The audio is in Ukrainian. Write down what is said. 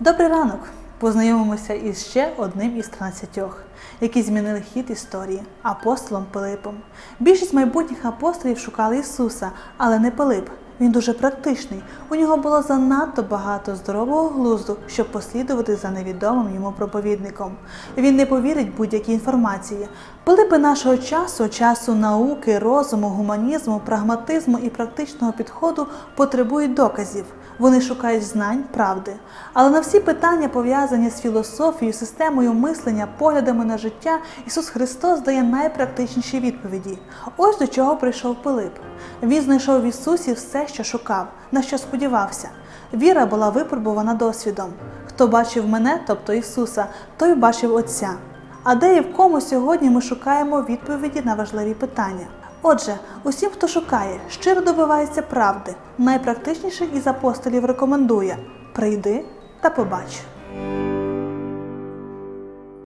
Добрий ранок! Познайомимося із ще одним із 13, які змінили хід історії апостолом Пилипом. Більшість майбутніх апостолів шукали Ісуса, але не Пилип. Він дуже практичний. У нього було занадто багато здорового глузду, щоб послідувати за невідомим йому проповідником. Він не повірить будь-якій інформації. Пилипи нашого часу, часу науки, розуму, гуманізму, прагматизму і практичного підходу потребують доказів. Вони шукають знань, правди. Але на всі питання, пов'язані з філософією, системою мислення, поглядами на життя, Ісус Христос дає найпрактичніші відповіді. Ось до чого прийшов Пилип. Він знайшов в Ісусі все, що шукав, на що сподівався. Віра була випробувана досвідом. Хто бачив мене, тобто Ісуса, той бачив Отця. А де і в кому сьогодні ми шукаємо відповіді на важливі питання? Отже, усім, хто шукає, щиро добивається правди, найпрактичніше із апостолів рекомендує: прийди та побач.